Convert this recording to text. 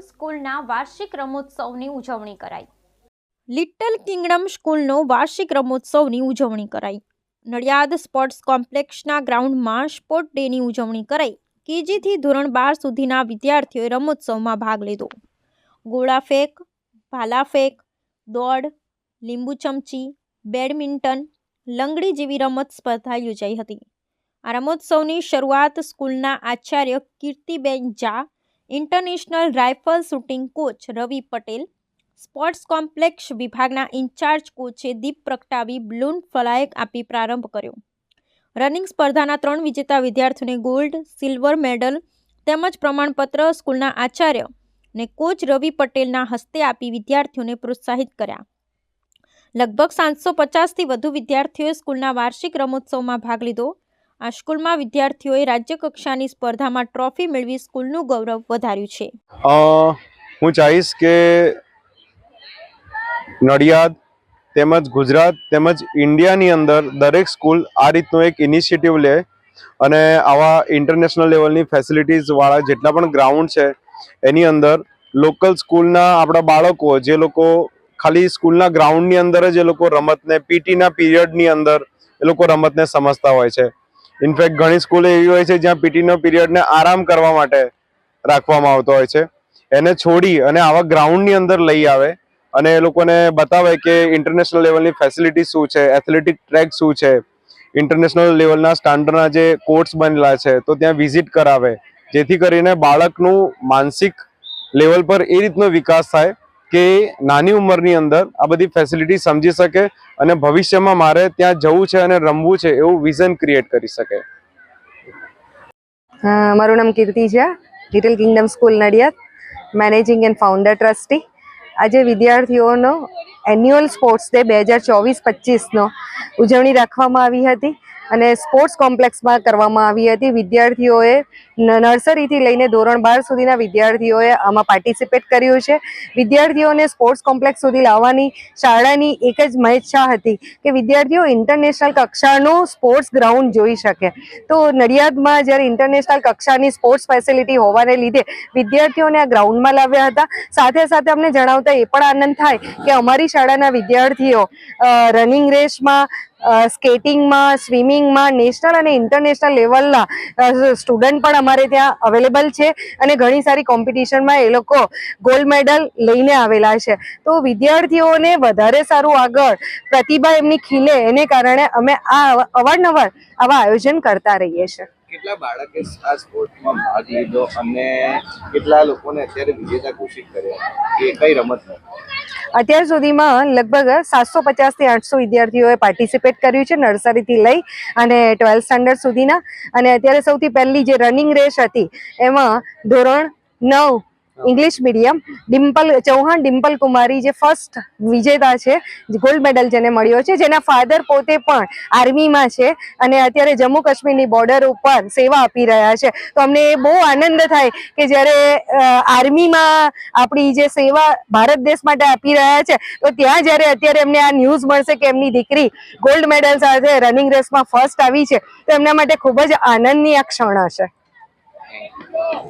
સ્કૂલના વાર્ષિક રમોત્સવની ઉજવણી કરાઈ. લિટલ કિંગડમ સ્કૂલનો વાર્ષિક રમોત્સવની ઉજવણી કરાઈ. નડિયાદ સ્પોર્ટ્સ કોમ્પ્લેક્ષના ગ્રાઉન્ડમાં સ્પોર્ટ ડેની ઉજવણી કરાઈ. કેજીથી ધોરણ બાર સુધીના વિદ્યાર્થીઓએ રમોત્સવમાં ભાગ લીધો. ગોળા ફેંક, ભાલા ફેંક, દોડ, લીંબુ ચમચી, બેડમિન્ટન, લંગડી જેવી રમત સ્પર્ધા યોજાઈ હતી. આ રમોત્સવની શરૂઆત સ્કૂલના Acharya Kirtiben Jha international rifle shooting coach Ravi Patel, sports complex વિભાગના ઇન્ચાર્જ કોચે દીપ પ્રગટાવી બ્લૂન ફલાયક આપી પ્રારંભ કર્યો. રનિંગ સ્પર્ધાના ત્રણ વિજેતા વિદ્યાર્થીઓને ગોલ્ડ, સિલ્વર મેડલ તેમજ પ્રમાણપત્ર સ્કૂલના આચાર્ય ને કોચ રવિ પટેલના હસ્તે આપી વિદ્યાર્થીઓને પ્રોત્સાહિત કર્યા. લગભગ સાતસો પચાસથી વધુ વિદ્યાર્થીઓએ સ્કૂલના વાર્ષિક રમોત્સવમાં ભાગ લીધો. આ સ્કૂલમાં વિદ્યાર્થીઓએ રાજ્ય કક્ષાની સ્પર્ધામાં ટ્રોફી મેળવી સ્કૂલનું ગૌરવ વધાર્યું છે. હું ચાહીશ કે નડિયાદ તેમજ ગુજરાત તેમજ ઇન્ડિયાની અંદર દરેક સ્કૂલ આ રીતનું એક ઇનિશિયેટિવ લે અને આવા ઇન્ટરનેશનલ લેવલની ફેસિલિટીઝવાળા જેટલા પણ ગ્રાઉન્ડ છે, એની અંદર લોકલ સ્કૂલના આપણા બાળકો, જે લોકો ખાલી સ્કૂલના ગ્રાઉન્ડની અંદર જ એ લોકો રમતને પીટીના પીરિયડની અંદર એ લોકો રમતને સમજતા હોય છે. ઇનફેક્ટ ઘણી સ્કૂલો એવી હોય છે જ્યાં પીટીનો પીરિયડને આરામ કરવા માટે રાખવામાં આવતો હોય છે. એને છોડી અને આવા ગ્રાઉન્ડની અંદર લઈ આવે અને એ લોકોને બતાવે કે ઇન્ટરનેશનલ લેવલની ફેસિલિટી શું છે એથ્લેટિક ટ્રેક શું છે ઇન્ટરનેશનલ લેવલના સ્ટાન્ડર્ડના જે કોર્ટ્સ બનેલા છે, તો ત્યાં વિઝિટ કરાવે. જેથી કરીને બાળકનું માનસિક લેવલ પર એ રીતનો વિકાસ થાય કે નાની ઉંમરની અંદર આ બધી ફેસિલિટી સમજી શકે અને ભવિષ્યમાં મારે ત્યાં જવું છે અને રમવું છે એવું વિઝન ક્રિએટ કરી શકે. મારું નામ કીર્તિ છે. Little Kingdom school Nadiad managing and founder trustee આજે વિદ્યાર્થીઓનો એન્યુઅલ સ્પોર્ટ્સ ડે બે હજાર ચોવીસ પચીસનો ઉજવણી રાખવામાં આવી હતી. અને સ્પોર્ટ્સ કોમ્પ્લેક્સમાં કરવામાં આવી હતી. વિદ્યાર્થીઓએ નર્સરીથી લઈને ધોરણ બાર સુધીના વિદ્યાર્થીઓએ આમાં પાર્ટિસિપેટ કર્યું છે. વિદ્યાર્થીઓને સ્પોર્ટ્સ કોમ્પ્લેક્સ સુધી લાવવાની શાળાની એક જ મહેચ્છા હતી કે વિદ્યાર્થીઓ ઇન્ટરનેશનલ કક્ષાનું સ્પોર્ટ્સ ગ્રાઉન્ડ જોઈ શકે. તો નડિયાદમાં જ્યારે ઇન્ટરનેશનલ કક્ષાની સ્પોર્ટ્સ ફેસિલિટી હોવાને લીધે વિદ્યાર્થીઓને આ ગ્રાઉન્ડમાં લાવ્યા હતા. સાથે સાથે અમને જણાવતા એ પણ આનંદ થાય કે અમારી શાળાના વિદ્યાર્થીઓ રનિંગ રેસમાં સ્કેટિંગમાં, સ્વિમિંગમાં, નેશનલ અને ઇન્ટરનેશનલ લેવલના સ્ટુડન્ટ પણ અમારે ત્યાં અવેલેબલ છે. અને ઘણી સારી કોમ્પિટિશનમાં એ લોકો ગોલ્ડ મેડલ લઈને આવેલા છે. તો વિદ્યાર્થીઓને વધારે સારું આગળ પ્રતિભા એમની ખીલે એને કારણે અમે આ અવારનવાર આવા આયોજન કરતા રહીએ છીએ. કેટલા બાળકે આ સ્પોર્ટમાં ભાગ લીધો? અને કેટલા લોકોને અત્યારે વિજેતા ઘોષિત કર્યા? એ કઈ રમતમાં અત્યાર સુધીમાં લગભગ સાતસો પચાસથી આઠસો વિદ્યાર્થીઓએ પાર્ટિસિપેટ કર્યું છે નર્સરીથી લઈ અને ટ્વેલ્થ સ્ટાન્ડર્ડ સુધીના. અને અત્યારે સૌથી પહેલી જે રનિંગ રેસ હતી, એમાં ધોરણ નવ ઇંગ્લિશ મીડિયમ ડિમ્પલ ચૌહાણ ડિમ્પલ કુમારી જે ફર્સ્ટ વિજેતા છે ગોલ્ડ મેડલ જેને મળ્યો છે, જેના ફાધર પોતે પણ આર્મીમાં છે અને અત્યારે જમ્મુ કાશ્મીરની બોર્ડર ઉપર સેવા આપી રહ્યા છે. તો અમને બહુ આનંદ થાય કે જ્યારે આર્મીમાં આપણી જે સેવા ભારત દેશ માટે આપી રહ્યા છે, તો ત્યાં જ્યારે અત્યારે એમને આ ન્યૂઝ મળશે કે એમની દીકરી ગોલ્ડ મેડલ સાથે રનિંગ રેસમાં ફર્સ્ટ આવી છે, તો એમના માટે ખૂબ જ આનંદની આ ક્ષણ હશે.